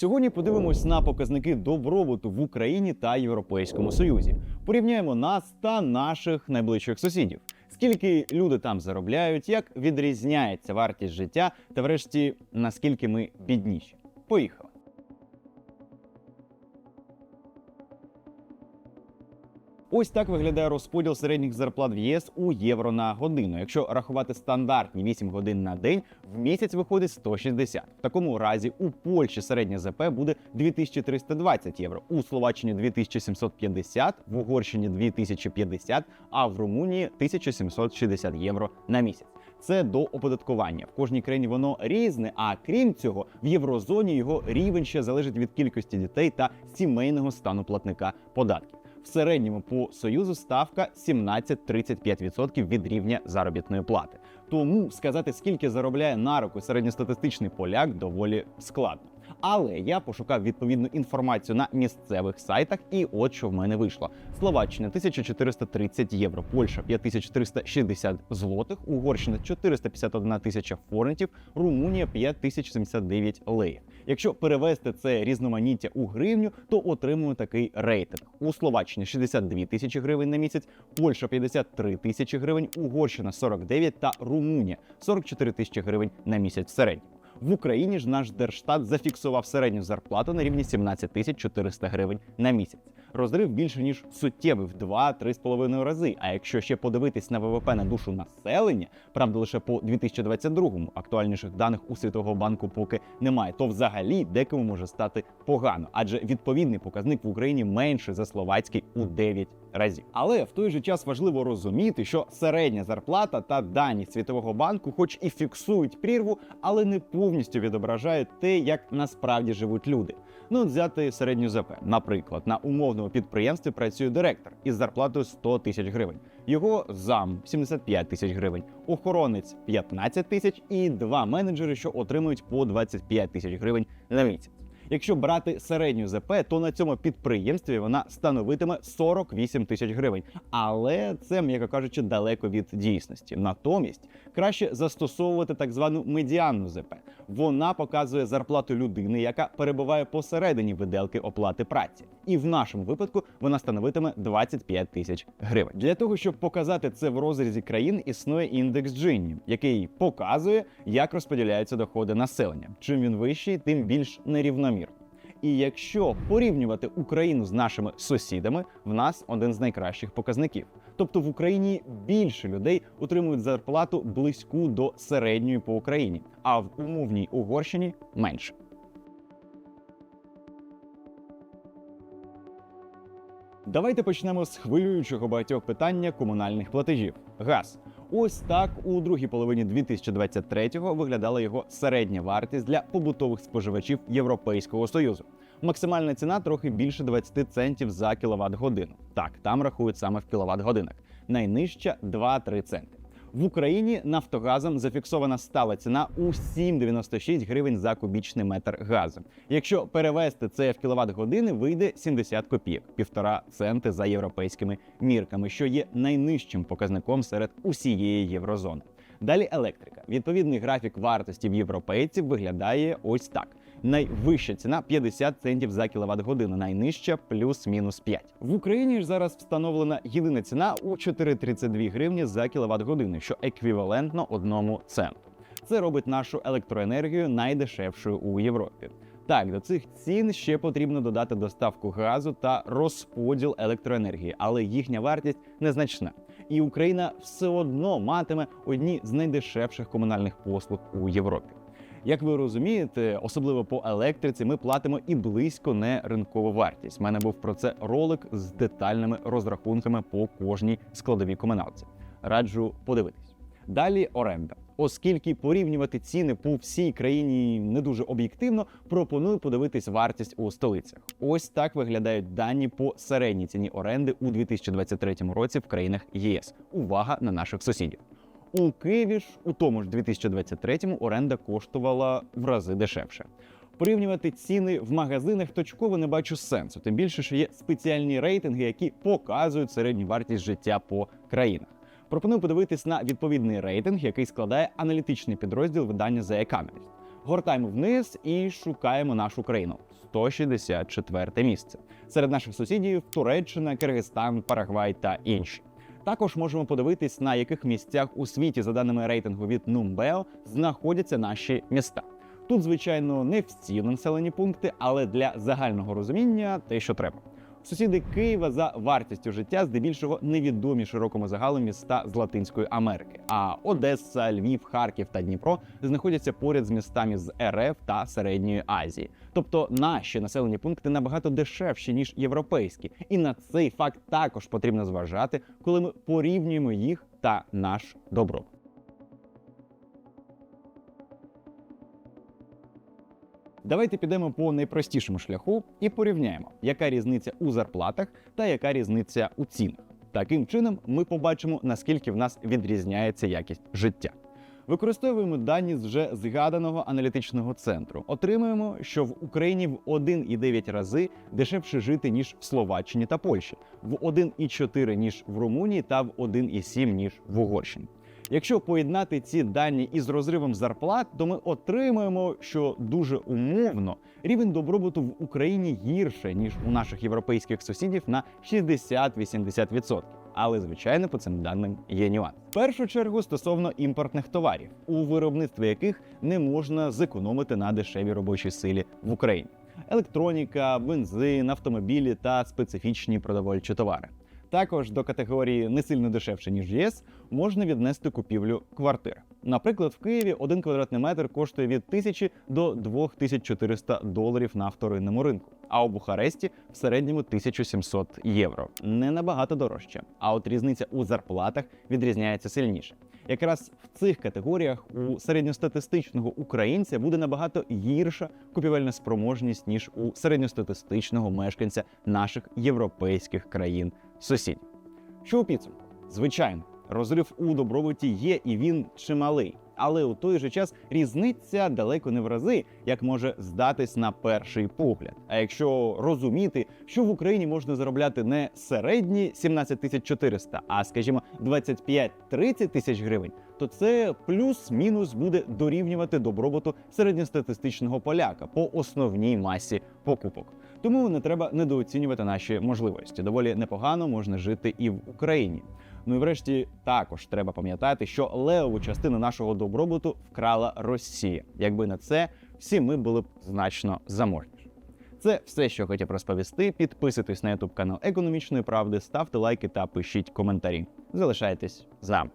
Сьогодні подивимось на показники добробуту в Україні та Європейському Союзі. Порівняємо нас та наших найближчих сусідів. Скільки люди там заробляють, як відрізняється вартість життя, та врешті наскільки ми бідніші. Поїхали. Ось так виглядає розподіл середніх зарплат в ЄС у євро на годину. Якщо рахувати стандартні 8 годин на день, в місяць виходить 160. В такому разі у Польщі середня ЗП буде 2320 євро, у Словаччині 2750, в Угорщині 2050, а в Румунії 1760 євро на місяць. Це до оподаткування. В кожній країні воно різне. А крім цього, в єврозоні його рівень ще залежить від кількості дітей та сімейного стану платника податків. В середньому по союзу ставка 17-35% від рівня заробітної плати. Тому сказати, скільки заробляє на руку середньостатистичний поляк, доволі складно. Але я пошукав відповідну інформацію на місцевих сайтах, і от що в мене вийшло: Словаччина 1430 євро, Польща 5360 злотих, Угорщина 451 тисяча форентів, Румунія 5079 леїв. Якщо перевести це різноманіття у гривню, то отримуємо такий рейтинг: у Словаччині 62 тисячі гривень на місяць, Польща 53 тисячі гривень, Угорщина 49 та Румунія 44 тисячі гривень на місяць в середньому. В Україні ж наш держштат зафіксував середню зарплату на рівні 17 тисяч 400 гривень на місяць. Розрив більше ніж суттєвий в 2-3,5 рази. А якщо ще подивитись на ВВП на душу населення, правда лише по 2022-му, актуальніших даних у Світового банку поки немає, то взагалі декому може стати погано, адже відповідний показник в Україні менше за словацький у 9 разів. Але в той же час важливо розуміти, що середня зарплата та дані Світового банку, хоч і фіксують прірву, але не повністю відображають те, як насправді живуть люди. Ну, взяти середню ЗП. Наприклад, на умовному підприємстві працює директор із зарплатою 100 тисяч гривень. Його зам 75 тисяч гривень, охоронець 15 тисяч і два менеджери, що отримують по 25 тисяч гривень на місяць. Якщо брати середню ЗП, то на цьому підприємстві вона становитиме 48 тисяч гривень. Але це, м'яко кажучи, далеко від дійсності. Натомість краще застосовувати так звану медіанну ЗП. Вона показує зарплату людини, яка перебуває посередині виделки оплати праці. І в нашому випадку вона становитиме 25 тисяч гривень. Для того щоб показати це в розрізі країн, існує індекс Джинні, який показує, як розподіляються доходи населення. Чим він вищий, тим більш нерівномірно. І якщо порівнювати Україну з нашими сусідами, в нас один з найкращих показників. Тобто в Україні більше людей отримують зарплату близьку до середньої по Україні, а в умовній Угорщині менше. Давайте почнемо з хвилюючого багатьох питання комунальних платежів. Газ. Ось так у другій половині 2023-го виглядала його середня вартість для побутових споживачів Європейського союзу. Максимальна ціна трохи більше 20 центів за кіловат годину. Так, там рахують саме в кіловат годинах. Найнижча 2-3 центи. В Україні Нафтогазом зафіксована стала ціна у 7,96 гривень за кубічний метр газу. Якщо перевести це в кіловат години, вийде 70 копійок, півтора центи за європейськими мірками, що є найнижчим показником серед усієї єврозони. Далі електрика. Відповідний графік вартості в європейців виглядає ось так. Найвища ціна 50 центів за кіловат годину, найнижча плюс-мінус 5. В Україні ж зараз встановлена єдина ціна у 4,32 гривні за кіловат годину, що еквівалентно одному центу. Це робить нашу електроенергію найдешевшою у Європі. Так, до цих цін ще потрібно додати доставку газу та розподіл електроенергії, але їхня вартість незначна. І Україна все одно матиме одні з найдешевших комунальних послуг у Європі. Як ви розумієте, особливо по електриці, ми платимо і близько не ринкову вартість. У мене був про це ролик з детальними розрахунками по кожній складовій комуналці. Раджу подивитись. Далі оренда. Оскільки порівнювати ціни по всій країні не дуже об'єктивно, пропоную подивитись вартість у столицях. Ось так виглядають дані по середній ціні оренди у 2023 році в країнах ЄС. Увага на наших сусідів. У Києві ж у тому ж 2023-му оренда коштувала в рази дешевше. Порівнювати ціни в магазинах точково не бачу сенсу, тим більше, що є спеціальні рейтинги, які показують середню вартість життя по країнах. Пропоную подивитись на відповідний рейтинг, який складає аналітичний підрозділ видання The Economist. Гортаємо вниз і шукаємо нашу країну. 164 місце. Серед наших сусідів Туреччина, Киргизстан, Парагвай та інші. Також можемо подивитись, на яких місцях у світі, за даними рейтингу від Numbeo, знаходяться наші міста. Тут, звичайно, не всі населені пункти, але для загального розуміння те, що треба. Сусіди Києва за вартістю життя здебільшого невідомі широкому загалу міста з Латинської Америки. А Одеса, Львів, Харків та Дніпро знаходяться поряд з містами з РФ та Середньої Азії. Тобто наші населені пункти набагато дешевші ніж європейські, і на цей факт також потрібно зважати, коли ми порівнюємо їх та наш добробут. Давайте підемо по найпростішому шляху і порівняємо, яка різниця у зарплатах та яка різниця у цінах. Таким чином, ми побачимо, наскільки в нас відрізняється якість життя. Використовуємо дані з вже згаданого аналітичного центру. Отримуємо, що в Україні в 1,9 рази дешевше жити ніж в Словаччині та Польщі, в 1,4 ніж в Румунії та в 1,7 ніж в Угорщині. Якщо поєднати ці дані із розривом зарплат, то ми отримаємо, що дуже умовно рівень добробуту в Україні гірше ніж у наших європейських сусідів на 60-80%. Але звичайно, по цим даним є нюанс. В першу чергу стосовно імпортних товарів, у виробництві яких не можна зекономити на дешевій робочій силі в Україні: електроніка, бензин, автомобілі та специфічні продовольчі товари. Також до категорії не сильно дешевше ніж ЄС можна віднести купівлю квартир. Наприклад, в Києві один квадратний метр коштує від 1000 до 2400 доларів на вторинному ринку, а у Бухаресті в середньому 1700 євро. Не набагато дорожче. А от різниця у зарплатах відрізняється сильніше. Якраз в цих категоріях у середньостатистичного українця буде набагато гірша купівельна спроможність ніж у середньостатистичного мешканця наших європейських країн сусідів. Що у підсумку? Звичайно, розрив у добробуті є і він чималий. Але у той же час різниця далеко не в рази, як може здатись на перший погляд. А якщо розуміти, що в Україні можна заробляти не середні 17 тисяч 400, а скажімо 25-30 тисяч гривень, то це плюс-мінус буде дорівнювати добробуту середньостатистичного поляка по основній масі покупок. Тому не треба недооцінювати наші можливості. Доволі непогано можна жити і в Україні. Ну і врешті також треба пам'ятати, що левову частину нашого добробуту вкрала Росія. Якби на це всі ми були б значно заможніші. Це все, що хотів розповісти. Підписуйтесь на YouTube канал Економічної правди, ставте лайки та пишіть коментарі. Залишайтесь з нами.